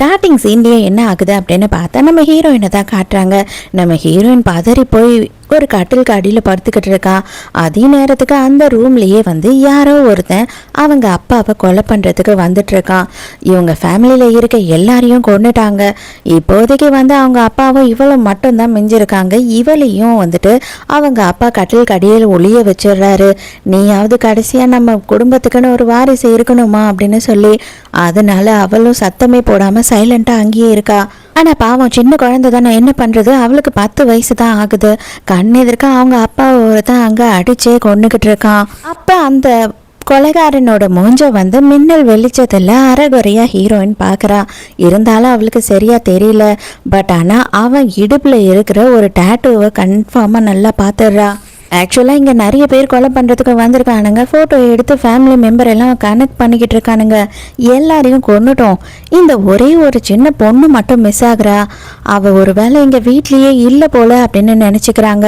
Starting சீன்லேயே என்ன ஆகுது அப்படின்னு பார்த்தா நம்ம ஹீரோயினை தான் காட்டுறாங்க. நம்ம ஹீரோயின் பதறி போய் ஒரு கட்டிலுக்கு அடியில் படுத்துக்கிட்டு இருக்கா. அதே நேரத்துக்கு அந்த ரூம்லேயே வந்து யாரோ ஒருத்தன் அவங்க அப்பாவை கொலை பண்ணுறதுக்கு வந்துட்டு இருக்கான் இவங்க ஃபேமிலியில் இருக்க எல்லாரையும் கொண்டுட்டாங்க இப்போதைக்கு வந்து அவங்க அப்பாவும் இவளும் மட்டும்தான் மிஞ்சிருக்காங்க. இவளையும் வந்துட்டு அவங்க அப்பா கட்டிலுக்கு அடியில் ஒளிய வச்சிடுறாரு. நீயாவது கடைசியாக நம்ம குடும்பத்துக்குன்னு ஒரு வாரிசு இருக்கணுமா அப்படின்னு சொல்லி அதனால அவளும் சத்தமே போடாமல் சைலண்ட்டாக அங்கேயே இருக்கா. ஆனால் பாவம் சின்ன குழந்தை தானே. என்ன பண்ணுறது அவளுக்கு பத்து வயசு தான் ஆகுது. கண் எதிர்க்க அவங்க அப்பாவை ஒருத்தன் அங்கே அடிச்சே கொண்டுக்கிட்டு இருக்கான். அப்போ அந்த கொலைகாரனோட மூஞ்ச வந்து மின்னல் வெளிச்சத்தில் அரைகுறையா ஹீரோயின் பார்க்குறா இருந்தாலும் அவளுக்கு சரியாக தெரியல. பட் ஆனால் அவன் இடுப்பில் இருக்கிற ஒரு டேட்டூவை கன்ஃபார்மாக நல்லா பார்த்துடுறா ஆக்சுவலாக இங்கே நிறைய பேர் கொலை பண்ணுறதுக்கு வந்திருக்கானுங்க. ஃபோட்டோ எடுத்து ஃபேமிலி மெம்பர் எல்லாம் கனெக்ட் பண்ணிக்கிட்டு இருக்கானுங்க. எல்லாரையும் கொண்டுட்டோம் இந்த ஒரே ஒரு சின்ன பொண்ணு மட்டும் மிஸ் ஆகுறா. அவள் ஒரு வேளை இங்கே வீட்லேயே இல்லை போல அப்படின்னு நினச்சிக்கிறாங்க.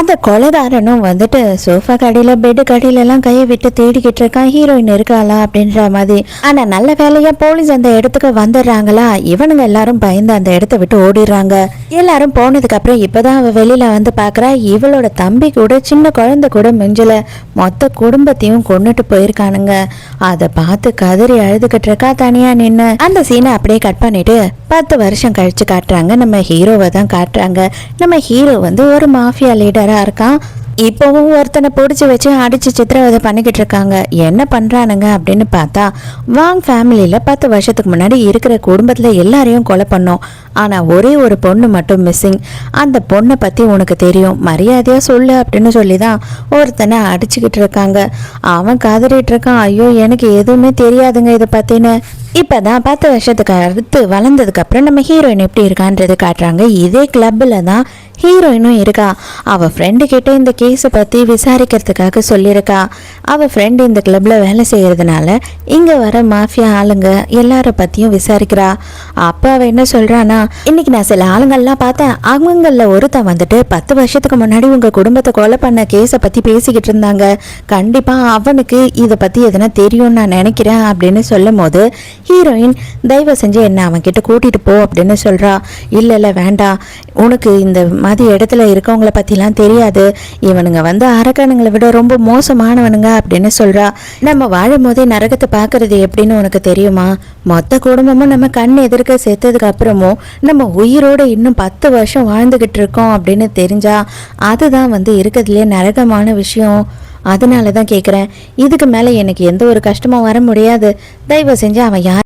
அந்த கொலைகாரனும் வந்துட்டு சோஃபா கடையில் பெட்டு கடையிலலாம் கையை விட்டு தேடிக்கிட்டு இருக்கான். ஹீரோயின் இருக்காளா அப்படின்ற மாதிரி. ஆனால் நல்ல வேலையாக போலீஸ் அந்த இடத்துக்கு வந்துடுறாங்களா? இவனுங்க எல்லாரும் பயந்து அந்த இடத்த விட்டு ஓடிடுறாங்க. எல்லாரும் போனதுக்கப்புறம் இப்போ தான் அவள் வெளியில் வந்து பார்க்குறா இவளோட தம்பி கூட சின்ன குழந்தை கூட மிஞ்சல. மொத்த குடும்பத்தையும் கொண்டுட்டு போயிருக்கானுங்க. அதை பார்த்து கதறி அழுதுகிட்டு இருக்கா தனியா நின்று அந்த சீனை அப்படியே கட் பண்ணிட்டு பத்து வருஷம் கழிச்சு காட்டுறாங்க. நம்ம ஹீரோவை தான் காட்டுறாங்க. நம்ம ஹீரோ வந்து ஒரு மாஃபியா லீடரா இருக்கான். இப்போவும் ஒருத்தனை பிடிச்சி வச்சு அடிச்சு சித்திரவதை பண்ணிக்கிட்டு இருக்காங்க என்ன பண்ணுறானுங்க அப்படின்னு பார்த்தா வாங் ஃபேமிலியில் பத்து வருஷத்துக்கு முன்னாடி இருக்கிற குடும்பத்தில் எல்லாரையும் கொலை பண்ணோம். ஆனால் ஒரே ஒரு பொண்ணு மட்டும் மிஸ்ஸிங் அந்த பொண்ணை பற்றி உனக்கு தெரியும். மரியாதையாக சொல்லு அப்படின்னு சொல்லி தான் ஒருத்தனை அடிச்சுக்கிட்டு இருக்காங்க அவன் கதறிட்டு இருக்கான். ஐயோ எனக்கு எதுவுமே தெரியாதுங்க இதை இப்போ தான் பத்து வருஷத்துக்கு அடுத்து வளர்ந்ததுக்கப்புறம் நம்ம ஹீரோயின் எப்படி இருக்கான்றது காட்டுறாங்க. இதே கிளப்பில் தான் ஹீரோயினும் இருக்கா. அவள் ஃப்ரெண்டு கிட்டே இந்த கேஸை பற்றி விசாரிக்கிறதுக்காக சொல்லியிருக்கா. அவள் ஃப்ரெண்டு இந்த கிளப்ல வேலை செய்யறதுனால இங்கே வர மாஃபியா ஆளுங்க எல்லாரை பற்றியும் விசாரிக்கிறா. அப்போ அவள் என்ன சொல்றானா இன்னைக்கு நான் சில ஆளுங்கள்லாம் பார்த்தேன். அவங்கள ஒருத்தன் வந்துட்டு பத்து வருஷத்துக்கு முன்னாடி உங்கள் குடும்பத்தை கொலை பண்ண கேஸை பற்றி பேசிக்கிட்டு இருந்தாங்க. கண்டிப்பாக அவனுக்கு இதை பற்றி எதனா தெரியும்னு நான் நினைக்கிறேன் அப்படின்னு சொல்லும் போது ஹீரோயின் தயவு செஞ்சு என்ன அவன் கிட்ட கூட்டிட்டு போ அப்படின்னு சொல்றா. இல்லை இல்லை வேண்டாம். உனக்கு இந்த மாதிரி இடத்துல இருக்கவங்கள பத்திலாம் தெரியாது. இவனுங்க வந்து அரக்கனுங்களை விட ரொம்ப மோசமானவனுங்க அப்படின்னு சொல்றா. நம்ம வாழும் போதே நரகத்தை பார்க்குறது எப்படின்னு உனக்கு தெரியுமா? மொத்த குடும்பமும் நம்ம கண் எதிர்க்க செத்ததுக்கு அப்புறமும் நம்ம உயிரோட இன்னும் பத்து வருஷம் வாழ்ந்துகிட்டு இருக்கோம் அப்படின்னு தெரிஞ்சா அதுதான் வந்து இருக்கிறதுலே நரகமான விஷயம். அதனால தான் கேட்குறேன் இதுக்கு மேலே எனக்கு எந்த ஒரு கஷ்டமும் வர முடியாது. தயவு செஞ்சு அவன் யார்